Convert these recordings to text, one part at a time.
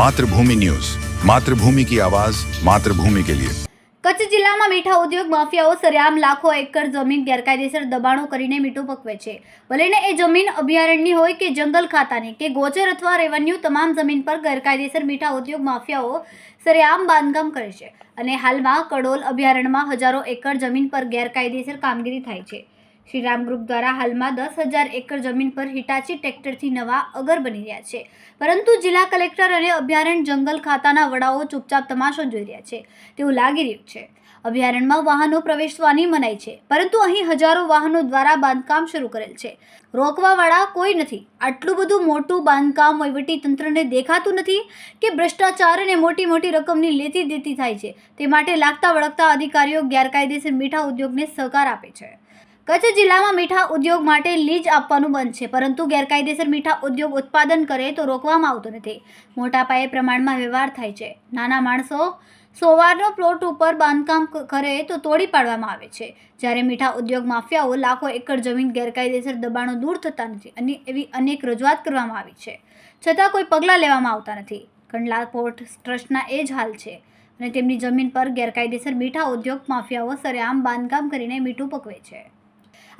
Mathrubhumi news. Mathrubhumi કી આવાઝ માતૃભૂમિ કે લિયે. કચ્છ જિલ્લામાં મીઠા ઉદ્યોગ માફિયાઓ સરેઆમ લાખો એકર જમીન ગેરકાયદેસર દબાણો કરીને મીઠું પકવે છે. ભલેને એ જમીન અભયારણ્યની હોય કે જંગલ ખાતાની, કે ગોચર અથવા રેવન્યુ તમામ જમીન પર ગેરકાયદેસર મીઠા ઉદ્યોગ માફિયાઓ સરેઆમ બાંધકામ કરે છે. અને હાલમાં કડોલ અભયારણ્યમાં હજારો એકર જમીન પર ગેરકાયદેસર કામગીરી થાય છે. શ્રીરામ ગ્રુપ દ્વારા હાલમાં દસ હજાર એકર જમીન પર હિટાચી ટ્રેક્ટરથી નવા અગર બની રહ્યા છે. પરંતુ જિલ્લા કલેક્ટર અને અભયારણ્ય જંગલ ખાતાના વડાઓ ચૂપચાપ તમાશો જોઈ રહ્યા છે. તેવું લાગી રહ્યું છે. અભયારણ્યમાં વાહનો પ્રવેશવાની મનાઈ છે. પરંતુ અહીં હજારો વાહનો દ્વારા બાંધકામ શરૂ કરેલ છે. રોકવાવાળા કોઈ નથી. આટલું બધું મોટું બાંધકામ વહીવટી તંત્રને દેખાતું નથી કે ભ્રષ્ટાચાર અને મોટી મોટી રકમની લેતી દેતી થાય છે. તે માટે લાગતા વળગતા અધિકારીઓ ગેરકાયદેસર મીઠા ઉદ્યોગને સહકાર આપે છે. કચ્છ જિલ્લામાં મીઠા ઉદ્યોગ માટે લીજ આપવાનું બંધ છે, પરંતુ ગેરકાયદેસર મીઠા ઉદ્યોગ ઉત્પાદન કરે તો રોકવામાં આવતો નથી. મોટા પાયે પ્રમાણમાં વ્યવહાર થાય છે. નાના માણસો સોવારનો પ્લોટ ઉપર બાંધકામ કરે તો તોડી પાડવામાં આવે છે. જ્યારે મીઠા ઉદ્યોગ માફિયાઓ લાખો એકર જમીન ગેરકાયદેસર દબાણો દૂર થતા નથી અને એવી અનેક રજૂઆત કરવામાં આવી છે. છતાં કોઈ પગલાં લેવામાં આવતા નથી. કંડલા પોર્ટ ટ્રસ્ટના એ જ હાલ છે અને તેમની જમીન પર ગેરકાયદેસર મીઠા ઉદ્યોગ માફિયાઓ સરેઆમ બાંધકામ કરીને મીઠું પકવે છે.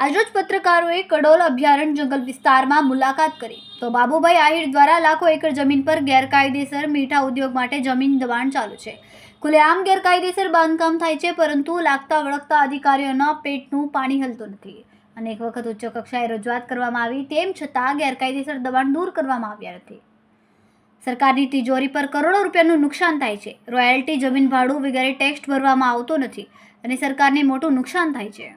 આજરોજ પત્રકારોએ કડોલ અભયારણ્ય જંગલ વિસ્તારમાં મુલાકાત કરી. તો બાબુભાઈ આહિર દ્વારા લાખો એકર જમીન પર ગેરકાયદેસર મીઠા ઉદ્યોગ માટે જમીન દબાણ ચાલુ છે. ખુલ્લેઆમ ગેરકાયદેસર બાંધકામ થાય છે, પરંતુ લાગતા વળગતા અધિકારીઓના પેટનું પાણી હલતું નથી. અનેક વખત ઉચ્ચ કક્ષાએ રજૂઆત કરવામાં આવી, તેમ છતાં ગેરકાયદેસર દબાણ દૂર કરવામાં આવ્યા નથી. સરકારની તિજોરી પર કરોડો રૂપિયાનું નુકસાન થાય છે. રોયલ્ટી જમીન ભાડું વગેરે ટેક્સ ભરવામાં આવતો નથી અને સરકારને મોટું નુકસાન થાય છે.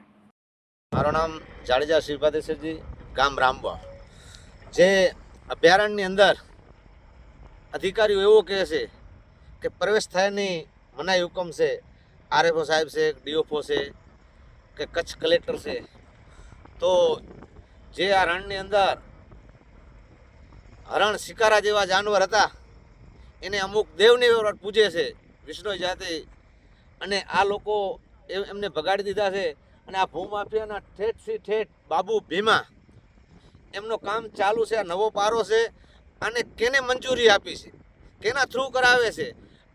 મારું નામ જાડેજા શ્રીપાદેશ્વરજી ગામ રામવા. જે અભયારણ્યની અંદર અધિકારીઓ એવો કહે છે કે પ્રવેશ થયાની મનાઈ હુકમ છે. આરએફઓ સાહેબ છે ડીઓફઓ છે, કે કચ્છ કલેક્ટર છે. તો જે આ રણની અંદર હરણ શિકારા જેવા જાનવર હતા, એને અમુક દેવને પૂજે છે વિષ્ણુ જાતિ. અને આ લોકો એમને ભગાડી દીધા છે. અને આ ભૂમાફિયાના ઠેઠથી ઠેઠ બાબુ ભીમા. એમનો કામ ચાલુ છે, આ નવો પારો છે અને કેને મંજૂરી આપી છે? કેના થ્રુ કરાવે છે?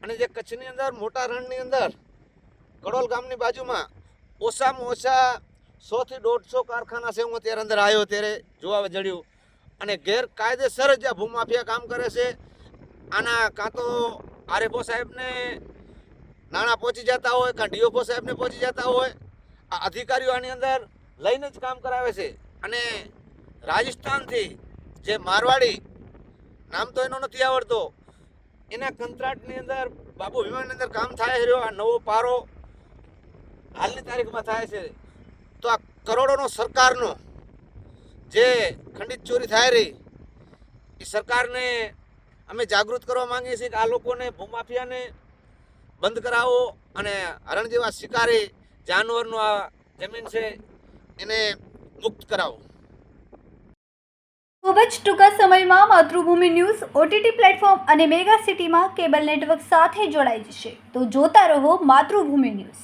અને જે કચ્છની અંદર, મોટા રણની અંદર, કડોલ ગામની બાજુમાં ઓછામાં ઓછા સોથી દોઢસો કારખાના છે, હું અત્યારે અંદર આવ્યો ત્યારે જોવા જડ્યું. અને ગેરકાયદેસર જ આ ભૂમાફિયા કામ કરે છે. આના કાં તો આરએફઓ સાહેબને નાણાં પહોંચી જતા હોય, કાં ડીઓફો સાહેબને પહોંચી જતા હોય અધિકારીઓ આની અંદર લઈને જ કામ કરાવે છે. અને રાજસ્થાનથી જે મારવાડી, નામ તો એનો નથી આવડતો, એના કંત્રાટની અંદર બાબુ વિમાનની અંદર કામ થાય રહ્યો, આ નવો પારો હાલની તારીખમાં થાય છે. તો આ કરોડોનો સરકારનો જે ખંડિત ચોરી થાય રહી, એ સરકારને અમે જાગૃત કરવા માંગીએ છીએ કે આ લોકોને ભૂમાફિયાને બંધ કરાવો અને હરણ જેવા શિકારી જાનવરનું આ જમીન છે, એને મુક્ત કરાવો. ખૂબ જ ટૂંકા સમયમાં માતૃભૂમિ ન્યૂઝ ઓટીટી પ્લેટફોર્મ અને મેગા સિટીમાં કેબલ નેટવર્ક સાથે જોડાઈ જશે. તો જોતા રહો માતૃભૂમિ ન્યૂઝ.